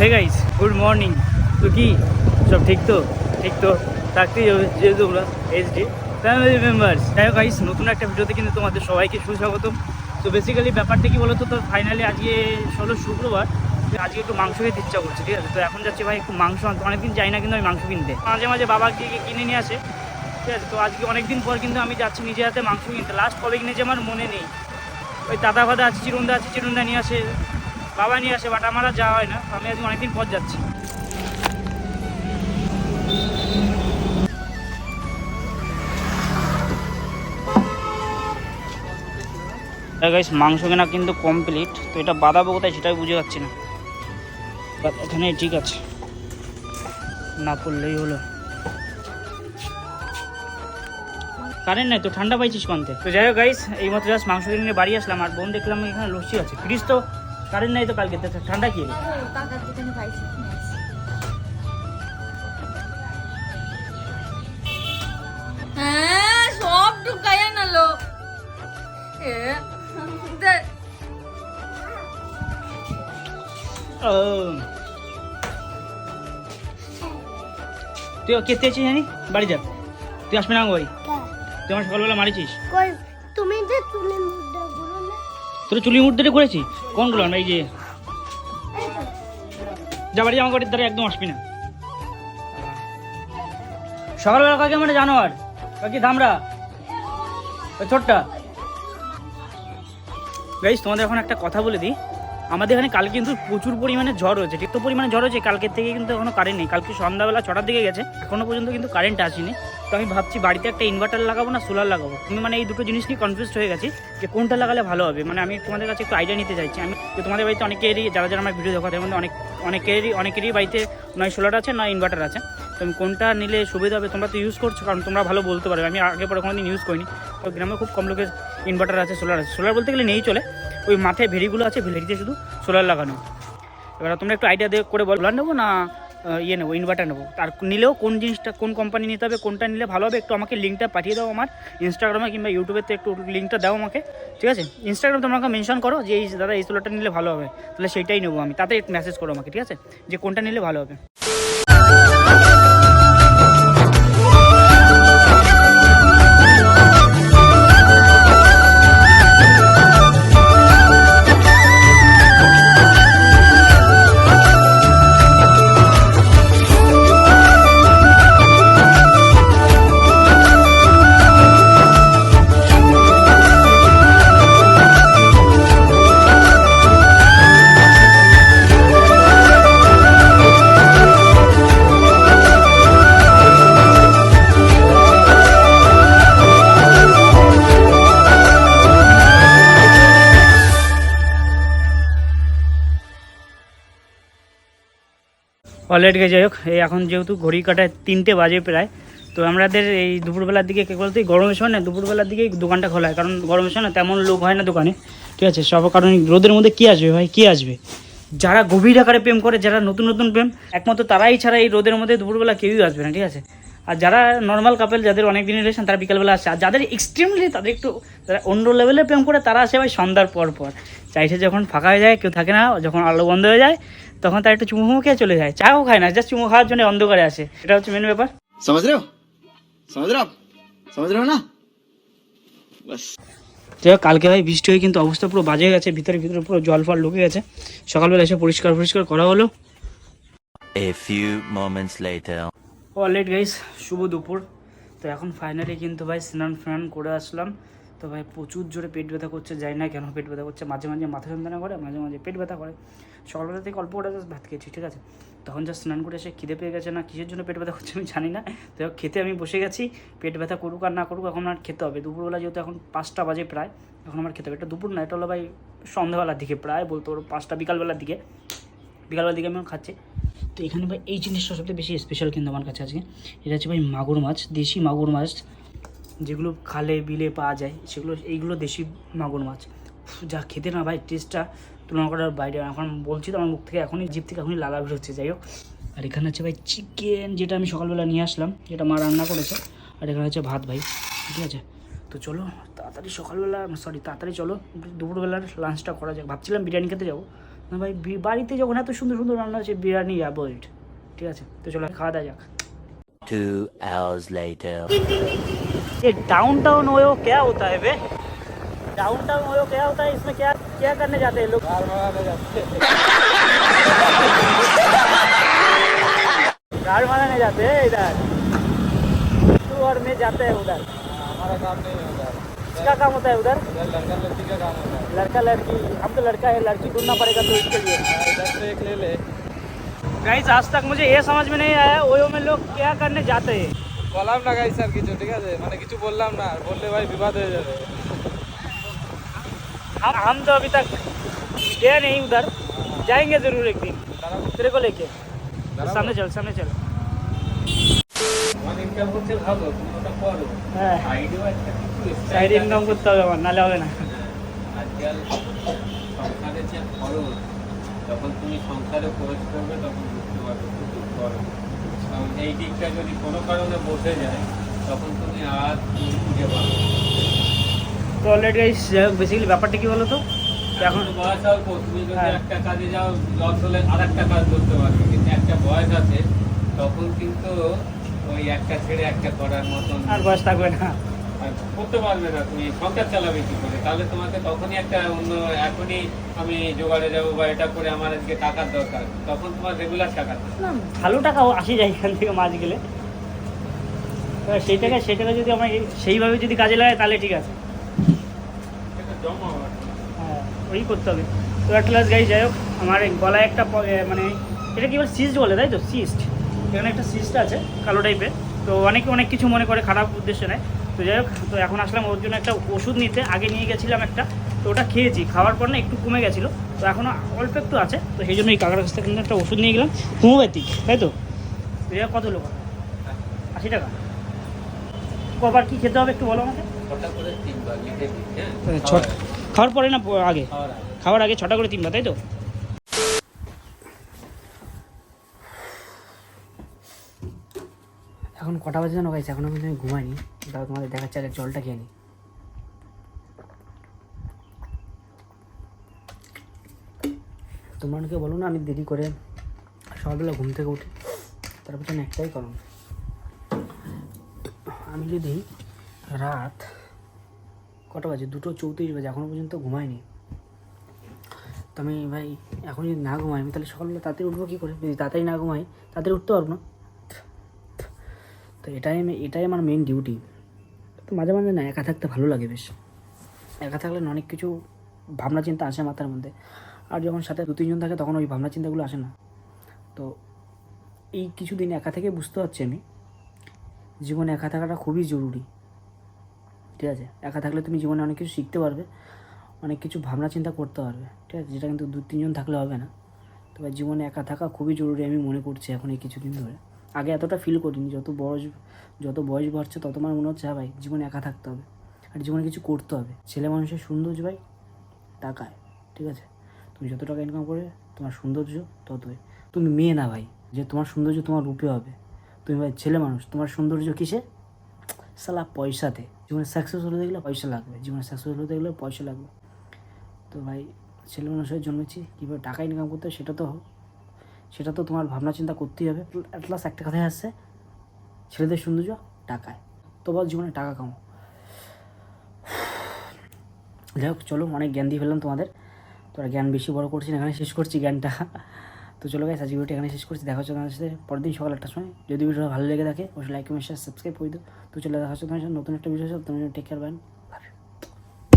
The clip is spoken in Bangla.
হে গাইস গুড মর্নিং তো কি? সব ঠিক তো? ঠিক তো? থাকতেই হবে, যেহেতু আমরা এইচডি ফ্যামিলি মেম্বার্স হোক গাইস নতুন একটা ভিডিওতে কিন্তু তোমাদের সবাইকে সুস্বাগতম। তো বেসিক্যালি ব্যাপারটা কি বলতো? তো ফাইনালি আজকে ষোলো শুক্রবার। আজকে একটু মাংস খেতে ইচ্ছা করছে, ঠিক আছে? তো এখন যাচ্ছি ভাই একটু মাংস আনতে। অনেকদিন যাই না কিন্তু আমি মাংস কিনতে। মাঝে মাঝে বাবা গিয়ে কিনে নিয়ে আসে, ঠিক আছে? তো আজকে অনেকদিন পর কিন্তু আমি যাচ্ছি নিজে হাতে মাংস কিনতে। লাস্ট কবে কিনেছি আমার মনে নেই। ওই দাদা ফাদা আছে, চিরুন্দা আছে, চিরুন্দা নিয়ে আসে। বাবা নিয়ে আসে বাট আমার যাওয়া হয় না। আমি আজকে অনেকদিন পর যাচ্ছি। গাইস মাংস কেনা কিন্তু কমপ্লিট তো এটা বাঁধাবো কোথায় সেটাই বুঝে যাচ্ছি না। এখানে ঠিক আছে। না পড়লেই হলো। কারেন্ট নাই তো, ঠান্ডা পাইছিস কোনতে তো যাই হোক গাইস এই মাত্র জাস্ট মাংস কিনে বাড়ি আসলাম, আর বোন দেখলাম এখানে লস্যি আছে। ফ্রিজ তো কারেন্ট নাই তো কালকে ঠান্ডা কি? হ্যাঁ সব ঢুকাইয়া নালো। ও। তুই কেতে আছিস জানি বাড়ি যা। তুই আসবি না ওই? তুই আমার সকালবেলা মারিছিস? তুমি যে চুলে মুদ্রা তোর চুলি মুদ্রাটা করেছি কোনগুলো এই যে। যা বাড়ি আমার ঘরের দ্বারা একদম আসবি না। সকালবেলা কাকে মানে জানোয়ার? কাকি ধামরা? ওই ছোট্টা? গাইস, তোমাদের এখন একটা কথা বলে দিই। আমাদের এখানে কালকে কিন্তু প্রচুর পরিমাণে ঝড় হয়েছে। ঠিক তো পরিমাণে ঝড় হয়েছে, কালকের থেকে কিন্তু এখনও কারেন্ট নেই। কালকে সন্ধ্যাবেলা ছটার দিকে গেছে। এখনও পর্যন্ত কিন্তু কারেন্ট আসেনি। তো আমি ভাবছি বাড়িতে একটা ইনভার্টার লাগাবো না সোলার লাগাবো। আমি মানে এই দুটো জিনিস নিয়ে কনফিউজ হয়ে গেছি যে কোনটা লাগালে ভালো হবে। মানে আমি তোমাদের কাছে একটু আইডিয়া নিতে চাইছি। আমি তো তোমাদের বাড়িতে অনেকেরই, যারা যারা আমার ভিডিও দেখো তাদের মধ্যে অনেক, অনেকেরই অনেকেরই বাড়িতে নয় সোলার আছে, নয় ইনভার্টার আছে। তো আমি কোনটা নিলে সুবিধা হবে তোমরা তো ইউজ করছ, কারণ তোমরা ভালো বলতে পারবে। আমি আগে পরে কোনোদিন ইউজ করিনি। তো গ্রামে খুব কম লোকের ইনভার্টার আছে সোলার আছে। সোলার বলতে গেলে নেই চলে। ওই মাথায় ভেরিগুলো আছে ভেরিতে শুধু সোলার লাগানো। এবার তোমরা একটু আইডিয়া দিয়ে করে বল। নেব না? ইয়ে নেব ইনভার্টার নেব। তার নিলেও কোন জিনিসটা, কোন কোম্পানি নিতে হবে, কোনটা নিলে ভালো হবে, একটু আমাকে লিঙ্কটা পাঠিয়ে দাও আমার ইনস্টাগ্রামে কিংবা ইউটিউবেতে একটু লিঙ্কটা দাও আমাকে, ঠিক আছে? ইনস্টাগ্রাম তোমরা আমাকে মেনশন করো যে এই দাদা এই সোলারটা নিলে ভালো হবে, তাহলে সেইটাই নেব আমি, তাতে মেসেজ করো আমাকে, ঠিক আছে? যে কোনটা নিলে ভালো হবে। অলরেডি যাই হোক, এই এখন যেহেতু ঘড়ি কাটায় তিনটে বাজে প্রায়, তো আমাদের এই দুপুরবেলার দিকে কে বলতে গরমের সময় না, দুপুরবেলার দিকে দোকানটা খোলা হয়, কারণ গরমের সময় না তেমন লোক হয় না দোকানে, ঠিক আছে? সব কারণ রোদের মধ্যে কী আসবে ভাই? কী আসবে? যারা গভীর আকারে প্রেম করে, যারা নতুন নতুন প্রেম, একমাত্র তারাই ছাড়া এই রোদের মধ্যে দুপুরবেলা কেউই আসবে না, ঠিক আছে? আর যারা নর্মাল কাপেল যাদের অনেক দিনের রিলেশন তারা বিকালবেলা আসে। আর যাদের এক্সট্রিমলি তাদের একটু, যারা অন্য লেভেলে প্রেম করে, তারা আসে ভাই সন্ধ্যার পর পর। চাইছে যখন ফাঁকা হয়ে যায়, কেউ থাকে না, যখন আলো বন্ধ হয়ে যায় তখন তার একটু চুমু খেয়ে চলে যায়। চাও খায় না জাস্ট চুমু খাওয়ার জন্য অন্ধকারে আসে। এটা হচ্ছে মেন ব্যাপার। সমাজ রেও সমাজ রেও সমাজ রেও না? যাই হোক কালকে ভাই বৃষ্টি হয়ে কিন্তু অবস্থা পুরো বাজে গেছে ভিতরে ভিতরে পুরো জল ফল ঢুকে গেছে। সকালবেলা এসে পরিষ্কার পরিষ্কার করা হলো। A few moments later. Alright guys শুভ দুপুর। তো এখন ফাইনালি কিন্তু ভাই স্নান ফ্নান করে আসলাম। তো ভাই প্রচুর জোরে পেট ব্যথা করছে যাই না কেন পেট ব্যথা করছে। মাঝে মাঝে মাথা যন্ত্রণা করে মাঝে মাঝে পেট ব্যথা করে। সকালবেলা থেকে অল্প করে ভাত খেয়েছি, ঠিক আছে? তখন যা স্নান করে এসে খিদে পেয়ে গেছে, না কিসের জন্য পেট ব্যথা করছে আমি জানি না। তো খেতে আমি বসে গেছি, পেট ব্যথা করুক আর না করুক, এখন আর খেতে হবে। দুপুরবেলা যেহেতু এখন পাঁচটা বাজে প্রায়, এখন আমার খেতে হবে। এটা দুপুর না, এটা হলো ভাই সন্ধ্যাবেলার দিকে প্রায়, বলতে পারো পাঁচটা, বিকালবেলার দিকে। বিকালবেলার দিকে আমি খাচ্ছি। তো এখানে ভাই এই জিনিসটা সবচেয়ে বেশি স্পেশাল কিন্তু আমার কাছে আজকে। এটা হচ্ছে ভাই মাগুর মাছ, দেশি মাগুর মাছ, যেগুলো খালে, বিলে পাওয়া যায়, সেগুলো, এইগুলো দেশি মাগুর মাছ। যা খেতে না ভাই টেস্টটা তুলনা করার বাইরে এখন বলছি তো আমার মুখ থেকে এখনই জিপ থেকে এখনই লালা বেরোচ্ছে যাই হোক আর এখানে হচ্ছে ভাই চিকেন যেটা আমি সকালবেলা নিয়ে আসলাম যেটা মা রান্না করেছে আর এখানে হচ্ছে ভাত ভাই ঠিক আছে তো চলো তাড়াতাড়ি সকালবেলা সরি তাড়াতাড়ি চলো দুপুরবেলার লাঞ্চটা করা যাক ভাবছিলাম বিরিয়ানি খেতে যাবো না ভাই বি- বাড়িতে যখন এত সুন্দর সুন্দর রান্না হচ্ছে বিরিয়ানি অ্যাভয়েড ঠিক আছে তো চলো খাওয়া দাওয়া যাক Two hours later. ये डाउन टाउन ओयो क्या होता है बे डाउन टाउन ओयो क्या होता है इसमें क्या क्या करने जाते हैं लोग कार मारने जाते हैं इधर तू और मैं जाते हैं उधर हमारा काम नहीं होता किसका काम होता है उधर इधर लड़का लड़की का काम होता है लड़का लड़की हम तो लड़का है लड़की ढूंढना पड़ेगा तो इसके लिए इधर से एक ले ले गाइस आज तक मुझे ये समझ में नहीं आया ओयो में लोग क्या करने जाते हैं বললাম না গাইস আর কিছু ঠিক আছে মানে কিছু বললাম না আর বললে ভাই বিবাদ হয়ে যাবে हम हम तो अभी तक गए नहीं उधर जाएंगे जरूर एक दिन तेरे को लेके सामने चल सामने चल মানে ইনকাম করতে ভালো তুমি ওটা করো হ্যাঁ আইডিও একটা কিছু সাইড ইনকাম করতে হবে আমার নাহলে হবে না আজকাল সংসারের যে খরচ যখন তুমি সংসারে খরচ করবে তখন বুঝতে পারবে প্রচুর খরচ কারণ এই দিকটা যদি কোনো কারণে বসে যায় তখন তুমি আর খুঁজে পাবে না। তো অলরেডি গাইস বেসিক্যালি ব্যাপারটা কি বলো তো এখন বয়স অল্প তুমি যদি হ্যাঁ। একটা কাজে যাও লস হলে আর একটা কাজ করতে পারবে কিন্তু একটা বয়স আছে তখন কিন্তু ওই একটা ছেড়ে একটা করার মতন আর বয়স থাকবে না। করতে পারবে না তুমি সংসার চালাবে কি করে? তাহলে তোমাকে তখনই একটা অন্য এখনই আমি জোগাড়ে যাব বা এটা করে আমার আজকে টাকার দরকার তখন তোমার রেগুলার টাকা ভালো টাকা আসি যায় এখান থেকে মাছ গেলে। সেই টাকা সেই টাকা যদি আমার সেইভাবে যদি কাজে লাগায় তাহলে ঠিক আছে। হ্যাঁ ওই করতে হবে। তো একটা লাস্ট গাই যাই হোক, আমার গলায় একটা মানে এটা কি বলে সিস্ট বলে, তাই তো? সিস্ট এখানে একটা সিস্ট আছে, কালো টাইপের তো অনেকে, অনেক কিছু মনে করে, খারাপ উদ্দেশ্য নেয়। তো যাই হোক, তো এখন আসলাম ওর জন্য একটা ওষুধ নিতে। আগে নিয়ে গেছিলাম একটা। তো ওটা খেয়েছি, খাওয়ার পর না একটু কমে গেছিল। তো এখনও অল্প একটু আছে। তো সেই জন্য এই কাকার কাছ থেকে একটা ওষুধ নিয়ে গেলাম। হোমিওপ্যাথিক, তাই তো? কত লোক? আশি টাকা। কবার কী খেতে হবে একটু বলো আমাকে। হ্যাঁ? ছ- খাওয়ার পরে না আগে? খাওয়ার আগে। ছটা করে তিনবার তাই তো? এখন কটা বাজে জানো গাইছে এখনও কিন্তু আমি ঘুমাইনি। তাও তোমাদের দেখাচ্ছে আগে জলটা খেয়ে নিই। তোমরা অনেকে বলো না আমি দেরি করে সকালবেলা ঘুম থেকে উঠি। তার পিছনে একটাই কারণ। আমি যদি রাত কটা বাজে? দুটো চৌত্রিশ বাজে এখনও পর্যন্ত ঘুমাইনি তো আমি ভাই, এখন যদি না ঘুমাই, আমি তাহলে সকালবেলা তাড়াতাড়ি উঠবো কী করে? যদি তাড়াতাড়ি না ঘুমাই, তাড়াতাড়ি উঠতে পারব না। তো এটাই আমি, এটাই আমার মেন ডিউটি তো মাঝে মাঝে না, একা থাকতে ভালো লাগে বেশ। একা থাকলে অনেক কিছু ভাবনা চিন্তা আসে মাথার মধ্যে। আর যখন সাথে দু, তিনজন থাকে, তখন ওই ভাবনা চিন্তাগুলো আসে না। তো এই কিছুদিন একা থেকে বুঝতে পারছি আমি। জীবনে একা থাকাটা খুবই জরুরি। ঠিক আছে? একা থাকলে তুমি জীবনে অনেক কিছু শিখতে পারবে, অনেক কিছু ভাবনা চিন্তা করতে পারবে, ঠিক আছে? যেটা কিন্তু দু, তিনজন থাকলে হবে না। তবে জীবনে একা থাকা খুবই জরুরি আমি মনে করছি এখন এই কিছুদিন ধরে। আগে এতটা ফিল করিনি, যত বয়স যত বয়স বাড়ছে তত আমার মনে হচ্ছে হ্যাঁ ভাই, জীবনে একা থাকতে হবে। আর জীবনে কিছু করতে হবে। ছেলে মানুষের সৌন্দর্য ভাই টাকায় ঠিক আছে? তুমি যত টাকা ইনকাম করে তোমার সৌন্দর্য ততই। তুমি মেয়ে না ভাই, যে তোমার সৌন্দর্য তোমার রূপে হবে। তুমি ভাই ছেলে মানুষ, তোমার সৌন্দর্য কিসে সালা পয়সাতে। জীবনে সাকসেস হতে গেলে পয়সা লাগবে। জীবনে সাকসেস হতে গেলে পয়সা লাগবে। তো ভাই, ছেলে মানুষ হয়ে জন্মেছি, কীভাবে টাকা ইনকাম করতে হবে সেটা তো সেটা তো তোমার ভাবনা চিন্তা করতেই হবে। অ্যাটলাস একটা কথাই আসছে, ছেলেদের সৌন্দর্য টাকায়। তো বল জীবনে টাকা কামাও। যাই হোক, চলো, অনেক জ্ঞান দিয়ে ফেললাম তোমাদের। তোরা জ্ঞান বেশি বড় করছি না, এখানে শেষ করছি জ্ঞানটা। তো চলো গাইস আজকে ভিডিওটি এখানে শেষ করছি। দেখা হচ্ছে তোমাদের সাথে পরের দিন সকাল একটার সময়। যদি ভিডিওটা ভালো লেগে থাকে, অবশ্যই লাইক কমেন্ট শেয়ার সাবস্ক্রাইব করে দিও। তো চলে, দেখা হচ্ছে তোমার নতুন একটা ভিডিও তোমার টেক কেয়ার বাই